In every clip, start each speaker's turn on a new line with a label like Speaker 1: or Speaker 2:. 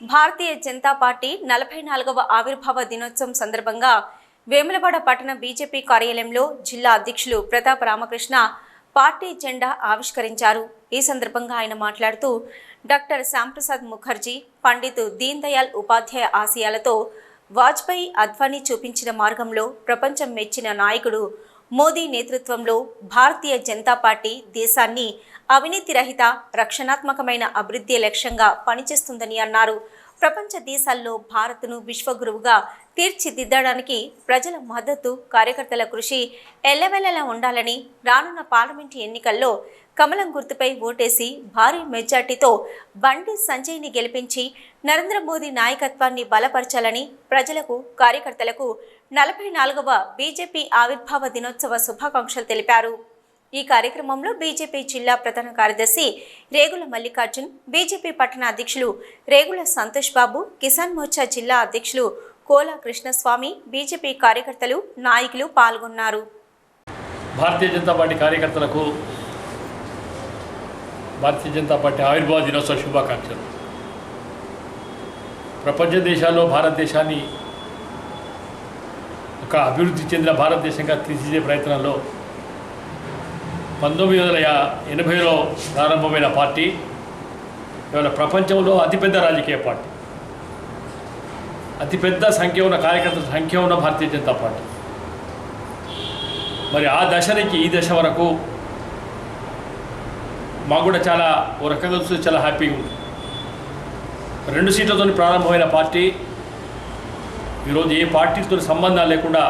Speaker 1: భారతీయ Janata party నలభై నాలుగవ ఆవిర్భావ దినోత్సవం సందర్భంగా వేములవాడ పట్టణ బీజేపీ కార్యాలయంలో జిల్లా అధ్యక్షులు ప్రతాప్ రామకృష్ణ పార్టీ జెండా ఆవిష్కరించారు. ఈ సందర్భంగా ఆయన మాట్లాడుతూ డాక్టర్ శ్యాంప్రసాద్ ముఖర్జీ పండిత్ దీన్ దయాళ్ ఉపాధ్యాయ ఆశయాలతో వాజ్పేయి అద్వానీ చూపించిన మార్గంలో ప్రపంచం మెచ్చిన నాయకుడు మోదీ నేతృత్వంలో భారతీయ జనతా పార్టీ దేశాన్ని అవినీతి రహిత రక్షణాత్మకమైన అభివృద్ధి లక్ష్యంగా పనిచేస్తుందని అన్నారు. ప్రపంచ దేశాల్లో భారత్ను విశ్వగురువుగా తీర్చిదిద్దడానికి ప్రజల మద్దతు కార్యకర్తల కృషి ఎల్లవెల్లలా ఉండాలని రానున్న పార్లమెంటు ఎన్నికల్లో కమలం గుర్తుపై ఓటేసి భారీ మెజార్టీతో బండి సంజయ్ని గెలిపించి నరేంద్ర మోదీ నాయకత్వాన్ని బలపరచాలని ప్రజలకు కార్యకర్తలకు నలభై నాలుగవ బీజేపీ ఆవిర్భావ దినోత్సవ శుభాకాంక్షలు తెలిపారు. ఈ కార్యక్రమంలో బీజేపీ జిల్లా ప్రధాన కార్యదర్శి రేగుల మల్లికార్జున్ బీజేపీ పట్టణ అధ్యక్షులు రేగుల సంతోష్ బాబు కిసాన్ మోర్చా జిల్లా అధ్యక్షులు కోలా కృష్ణస్వామి బీజేపీ కార్యకర్తలు నాయకులు పాల్గొన్నారు.
Speaker 2: భారతీయ జనతా పార్టీ కార్యకర్తలకు భారతీయ జనతా పార్టీ ఆవిర్భావ దినోత్సవ శుభాకాంక్షలు. ప్రపంచ దేశాల్లో భారతదేశాన్ని ఒక అభివృద్ధి చెందిన భారతదేశంగా తీర్చిదే ప్రయత్నంలో పంతొమ్మిది వందల ఎనభైలో ప్రారంభమైన పార్టీ ఇవాళ ప్రపంచంలో అతిపెద్ద రాజకీయ పార్టీ. అతిపెద్ద సంఖ్య ఉన్న కార్యకర్తల సంఖ్య ఉన్న భారతీయ జనతా పార్టీ. మరి ఆ దశ నుంచి ఈ దశ వరకు మాకు కూడా చాలా ఓ రకంగా చూస్తే చాలా హ్యాపీగా ఉంది. రెండు సీట్లతో ప్రారంభమైన పార్టీ ఈరోజు ఏ పార్టీతో సంబంధాలు లేకుండా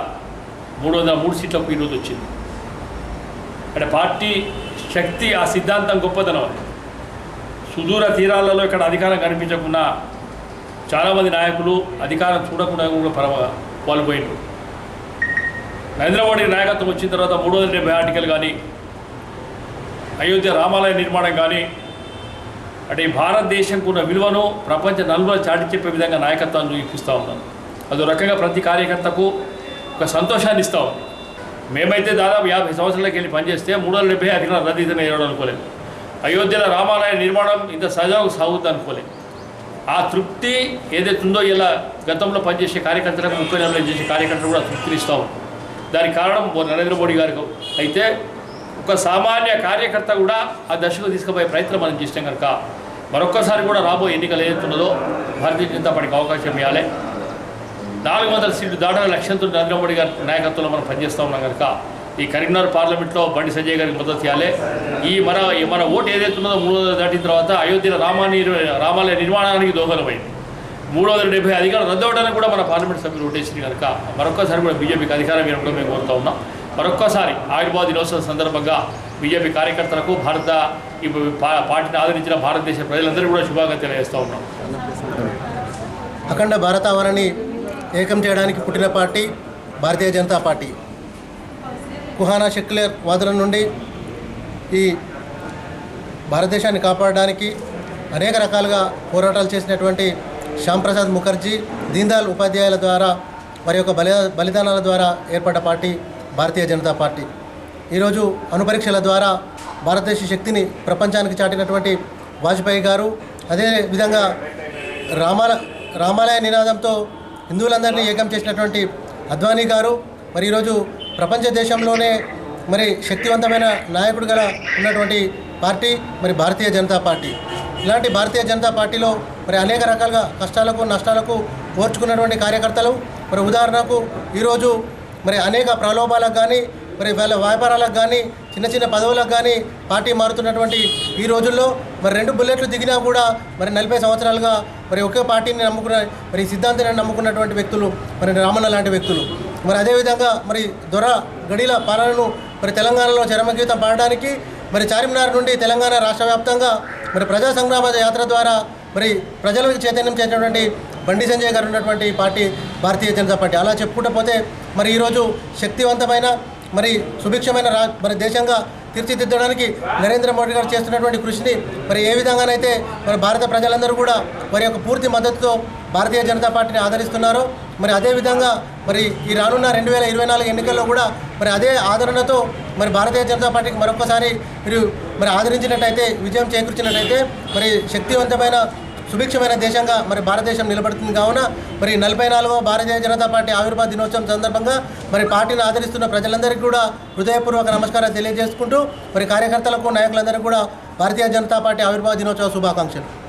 Speaker 2: మూడు వందల మూడు సీట్లకు ఈరోజు వచ్చింది. అంటే పార్టీ శక్తి ఆ సిద్ధాంతం గొప్పతనం అది. సుదూర తీరాలలో ఇక్కడ అధికారం కనిపించకుండా చాలామంది నాయకులు అధికారం చూడకుండా కూడా పరమ పాల్పోయిండ్రు నరేంద్ర మోడీ నాయకత్వం వచ్చిన తర్వాత మూడు వందల డెబ్బై ఆర్టికల్ కానీ అయోధ్య రామాలయ నిర్మాణం కానీ అంటే ఈ భారతదేశంకు ఉన్న విలువను ప్రపంచ నలుగురు చాటి చెప్పే విధంగా నాయకత్వాన్ని చూపిస్తూ ఉన్నాను. అదో రకంగా ప్రతి కార్యకర్తకు ఒక సంతోషాన్ని ఇస్తూ ఉంది. మేమైతే దాదాపు యాభై సంవత్సరాలకి వెళ్ళి పనిచేస్తే మూడు వందల డెబ్బై అధికారం రద్దీతనే ఇవ్వడం అనుకోలేదు. అయోధ్యలో రామాలయ నిర్మాణం ఇంత సజావుగా సాగుద్ది అనుకోలేదు. ఆ తృప్తి ఏదైతే ఉందో ఇలా గతంలో పనిచేసే కార్యకర్తలకు ముప్పై నెలలు చేసే కార్యకర్తలు కూడా తృప్తిని ఇస్తూ దానికి కారణం నరేంద్ర మోడీ గారికి అయితే ఒక సామాన్య కార్యకర్త కూడా ఆ దశకు తీసుకుపోయే ప్రయత్నం మనం చేసినాం కనుక మరొక్కసారి కూడా రాబోయే ఎన్నికలు ఏదైతున్నదో భారతీయ జనతా పార్టీకి అవకాశం ఇవ్వాలి. నాలుగు వందల సీట్లు దాటన లక్ష్యంతో నరేంద్ర మోడీ గారి నాయకత్వంలో మనం పనిచేస్తూ ఉన్నాం కనుక ఈ కరీంనగర్ పార్లమెంట్లో బండి సంజయ్ గారికి మద్దతు చేయాలి ఈ మన ఈ మన ఓటు ఏదైతే ఉన్నదో మూడు వందలు దాటిన తర్వాత అయోధ్యలో రామాని రామాలయ నిర్మాణానికి దోహదమైంది. మూడు వందల డెబ్బై అధికారం రద్దు అవడానికి కూడా మన పార్లమెంట్ సభ్యులు ఓటేసింది కనుక మరొక్కసారి కూడా బీజేపీకి అధికారం ఇవ్వడం కూడా మేము కోరుతా ఉన్నాం. మరొక్కసారి ఆవిర్భావ దినోత్సవం సందర్భంగా బీజేపీ కార్యకర్తలకు భారత ఈ పార్టీని ఆదరించిన భారతదేశ ప్రజలందరూ కూడా శుభాకాంక్షలు తెలియజేస్తూ ఉన్నాం.
Speaker 3: అఖండ భారతావరణి ఏకం చేయడానికి పుట్టిన పార్టీ భారతీయ జనతా పార్టీ. కుహానా షెక్లేర్ వాదుల నుండి ఈ భారతదేశాన్ని కాపాడడానికి అనేక రకాలుగా పోరాటాలు చేసినటువంటి శ్యాంప్రసాద్ ముఖర్జీ దీన్దయాల్ ఉపాధ్యాయుల ద్వారా వారి యొక్క బలి బలిదానాల ద్వారా ఏర్పడ్డ పార్టీ భారతీయ జనతా పార్టీ. ఈరోజు అణుపరీక్షల ద్వారా భారతదేశ శక్తిని ప్రపంచానికి చాటినటువంటి వాజ్పేయి గారు అదే విధంగా రామాల రామాలయ నినాదంతో హిందువులందరినీ ఏకం చేసినటువంటి అద్వానీ గారు మరి ఈరోజు ప్రపంచ దేశంలోనే మరి శక్తివంతమైన నాయకుడు గల ఉన్నటువంటి పార్టీ మరి భారతీయ జనతా పార్టీ. ఇలాంటి భారతీయ జనతా పార్టీలో మరి అనేక రకాలుగా కష్టాలకు నష్టాలకు ఓర్చుకున్నటువంటి కార్యకర్తలు. మరి ఉదాహరణకు ఈరోజు మరి అనేక ప్రలోభాలకు కానీ మరి వాళ్ళ వ్యాపారాలకు కానీ చిన్న చిన్న పదవులకు కానీ పార్టీ మారుతున్నటువంటి ఈ రోజుల్లో మరి రెండు బుల్లెట్లు దిగినా కూడా మరి నలభై సంవత్సరాలుగా మరి ఒకే పార్టీని నమ్ముకున్న మరి సిద్ధాంతాన్ని నమ్ముకున్నటువంటి వ్యక్తులు మరి రామన్న లాంటి వ్యక్తులు. మరి అదేవిధంగా మరి దొర గడిల పాలనను మరి తెలంగాణలో చరమగీతం పాడడానికి మరి చార్మినార్ నుండి తెలంగాణ రాష్ట్ర వ్యాప్తంగా మరి ప్రజా సంగ్రామ యాత్ర ద్వారా మరి ప్రజలకు చైతన్యం చేసినటువంటి బండి సంజయ్ గారు ఉన్నటువంటి పార్టీ భారతీయ జనతా పార్టీ. అలా చెప్పుకుంటూ పోతే మరి ఈరోజు శక్తివంతమైన మరి సుభిక్షమైన రా మరి దేశంగా తీర్చిదిద్దడానికి నరేంద్ర మోడీ గారు చేస్తున్నటువంటి కృషిని మరి ఏ విధంగానైతే మరి భారత ప్రజలందరూ కూడా వారి యొక్క పూర్తి మద్దతుతో భారతీయ జనతా పార్టీని ఆదరిస్తున్నారో మరి అదేవిధంగా మరి ఈ రానున్న రెండు వేల ఇరవై నాలుగు ఎన్నికల్లో కూడా మరి అదే ఆదరణతో మరి భారతీయ జనతా పార్టీకి మరొకసారి మీరు మరి ఆదరించినట్టయితే విజయం చేకూర్చినట్టయితే మరి శక్తివంతమైన సుభిక్షమైన దేశంగా మరి భారతదేశం నిలబడుతుంది కావున మరి నలభై నాలుగవ భారతీయ జనతా పార్టీ ఆవిర్భావ దినోత్సవం సందర్భంగా మరి పార్టీని ఆదరిస్తున్న ప్రజలందరికీ కూడా హృదయపూర్వక నమస్కారాలు తెలియజేసుకుంటూ మరి కార్యకర్తలకు నాయకులందరికీ కూడా భారతీయ జనతా పార్టీ ఆవిర్భావ దినోత్సవ శుభాకాంక్షలు.